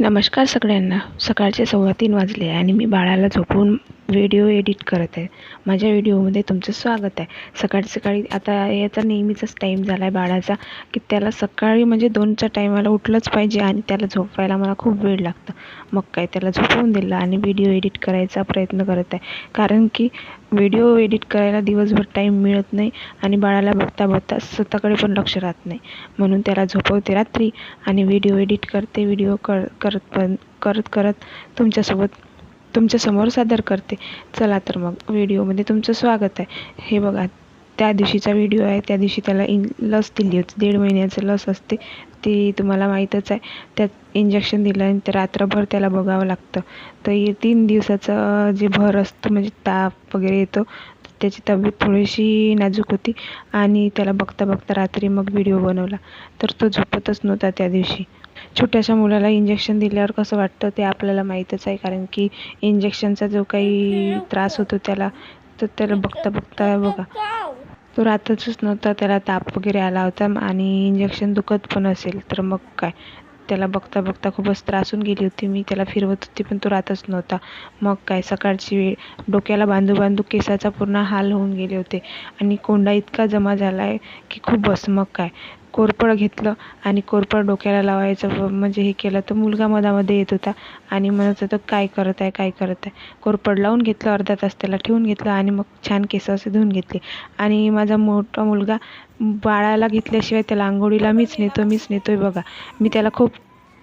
नमस्कार सगळ्यांना. सकाळचे सव्वा तीन वाजले आणि मी बाळाला झोपवून व्हिडिओ एडिट करत आहे. माझ्या व्हिडिओमध्ये तुमचं स्वागत आहे. सकाळी सकाळी आता याचा नेहमीचाच टाईम झाला आहे बाळाचा की त्याला सकाळी म्हणजे दोनच्या टायमाला उठलंच पाहिजे आणि त्याला झोपायला मला खूप वेळ लागतं. मग काय त्याला झोपवून दिलं आणि व्हिडिओ एडिट करायचा प्रयत्न करत आहे. कारण की व्हिडिओ एडिट करायला दिवसभर टाईम मिळत नाही आणि बाळाला बघता बघता स्वतःकडे पण लक्ष राहत नाही. म्हणून त्याला झोपवते रात्री आणि व्हिडिओ एडिट करते व्हिडिओ कर करत पण करत करत तुमच्यासोबत तुमच्यासमोर सादर करते. चला तर मग व्हिडिओमध्ये तुमचं स्वागत आहे. हे बघा त्या दिवशीचा व्हिडिओ आहे. त्या दिवशी त्याला इन लस दिली होती. दीड महिन्याचं लस असते. ती तुम्हाला माहीतच आहे. त्यात इंजेक्शन दिलं आणि ते रात्रभर त्याला बघावं लागतं. तर हे तीन दिवसाचं जे भर असतं म्हणजे ताप वगैरे येतो त्याची तब्येत थोडीशी नाजूक होती आणि त्याला बघता बघता रात्री मग व्हिडिओ बनवला. तर तो झोपतच नव्हता त्या दिवशी. छोट्याशा मुलाला इंजेक्शन दिल्यावर कसं वाटतं ते आपल्याला माहीतच आहे. कारण की इंजेक्शनचा जो काही त्रास होतो त्याला तर त्याला बघता बघता बघा. तो राहतच नव्हता त्याला ताप वगैरे आला होता आणि इंजेक्शन दुखत पण असेल तर मग काय? त्याला बघता बघता खूपच त्रासून गेली होती. मी त्याला फिरवत होती पण तो राहतच नव्हता. मग काय? सकाळची वेळ डोक्याला बांधू बांधू केसाचा पूर्ण हाल होऊन गेले होते. आणि कोंडा इतका जमा झाला आहे की खूप बस मग काय? कोरपड घेतलं आणि कोरपड डोक्याला लावायचं म्हणजे हे केलं तर मुलगा मधामध्ये येत होता आणि म्हणत होता काय करत आहे काय करत आहे? कोरपड लावून घेतलं अर्धा तास त्याला ठेवून घेतलं आणि मग छान केस असे धुवून घेतले. आणि माझा मोठा मुलगा बाळाला घेतल्याशिवाय त्याला आंघोळीला मीच नेतो मीच नेतो आहे बघा. मी त्याला खूप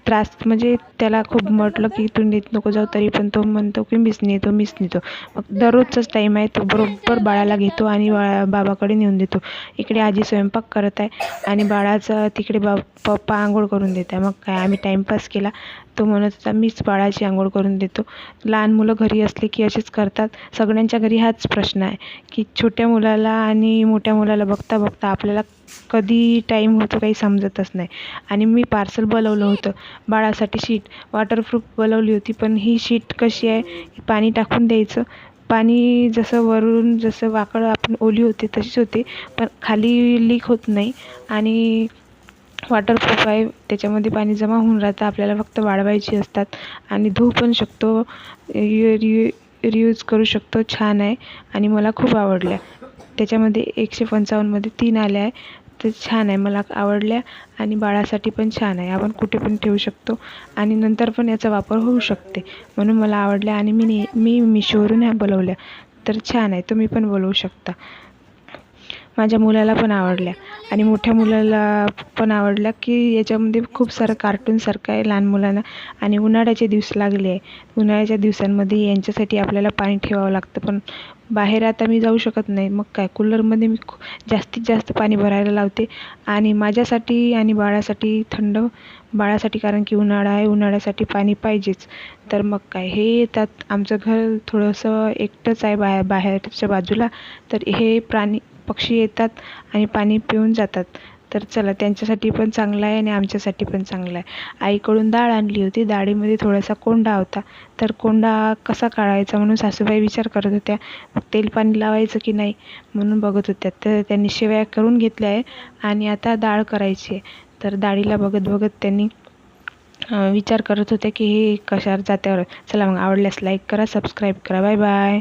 त्रास म्हणजे त्याला खूप म्हटलं की तू नेत नको जाऊ तरी पण तो म्हणतो की मीच नेतो मीच नेतो. मग दररोजचाच टाईम आहे तो बरोबर बाळाला घेतो आणि बाळा बाबाकडे नेऊन देतो. इकडे आजी स्वयंपाक करत आहे आणि बाळाचं तिकडे बा पप्पा आंघोळ करून देत आहे. मग काय आम्ही टाईमपास केला. तो म्हणत होता मीच बाळाची आंघोळ करून देतो. लहान मुलं घरी असले की असेच करतात. सगळ्यांच्या घरी हाच प्रश्न आहे की छोट्या मुलाला आणि मोठ्या मुलाला बघता बघता आपल्याला कधी टाईम होतो काही समजतच नाही. आणि मी पार्सल बोलवलं होतं. बाळासाठी शीट वॉटरप्रूफ बोलवली होती पण ही शीट कशी आहे पाणी टाकून द्यायचं. पाणी जसं वरून जसं वाकड आपण ओली होते तशीच होते पण खाली लीक होत नाही. आणि वॉटरप्रूफ आहे त्याच्यामध्ये पाणी जमा होऊन राहतं आपल्याला फक्त वाढवायची असतात. आणि धुवू पण शकतो रियूज करू शकतो छान आहे. आणि मला खूप आवडल्या. त्याच्यामध्ये एकशे पंचावन्नमध्ये तीन आल्या आहे. तर छान आहे मला आवडल्या आणि बाळासाठी पण छान आहे. आपण कुठे पण ठेवू शकतो आणि नंतर पण याचा वापर होऊ शकते. म्हणून मला आवडल्या आणि मी ने मी मिशोवरून ह्या बोलवल्या. तर छान आहे तुम्ही पण बोलवू शकता. माझ्या मुलाला पण आवडल्या. आणि मोठ्या मुलाला पण आवडला की याच्यामध्ये खूप सारं कार्टूनसारखं आहे लहान मुलांना. आणि उन्हाळ्याचे दिवस लागले आहे. उन्हाळ्याच्या दिवसांमध्ये यांच्यासाठी आपल्याला पाणी ठेवावं लागतं. पण बाहेर आता मी जाऊ शकत नाही. मग काय? कूलरमध्ये मी जास्तीत जास्त पाणी भरायला लावते. आणि माझ्यासाठी आणि बाळासाठी थंड बाळासाठी कारण की उन्हाळा आहे. उन्हाळ्यासाठी पाणी पाहिजेच. तर मग काय? हे येतात. आमचं घर थोडंसं एकटंच आहे बाहेर बाहेरच्या बाजूला. तर हे प्राणी पक्षी येतात आणि पाणी पिऊन जातात. तर चला त्यांच्यासाठी पण चांगलं आहे आणि आमच्यासाठी पण चांगलं आहे. आईकडून डाळ आणली होती. डाळीमध्ये थोडासा कोंडा होता. तर कोंडा कसा काढायचा म्हणून सासूबाई विचार करत होत्या. तेल पाणी लावायचं की नाही म्हणून बघत होत्या. तर त्यांनी शेवया करून घेतल्या आहे आणि आता डाळ करायची आहे. तर डाळीला बघत बघत त्यांनी विचार करत होत्या की हे कशावर जात्यावर चला मग आवडल्यास लाईक करा सबस्क्राईब करा. Bye bye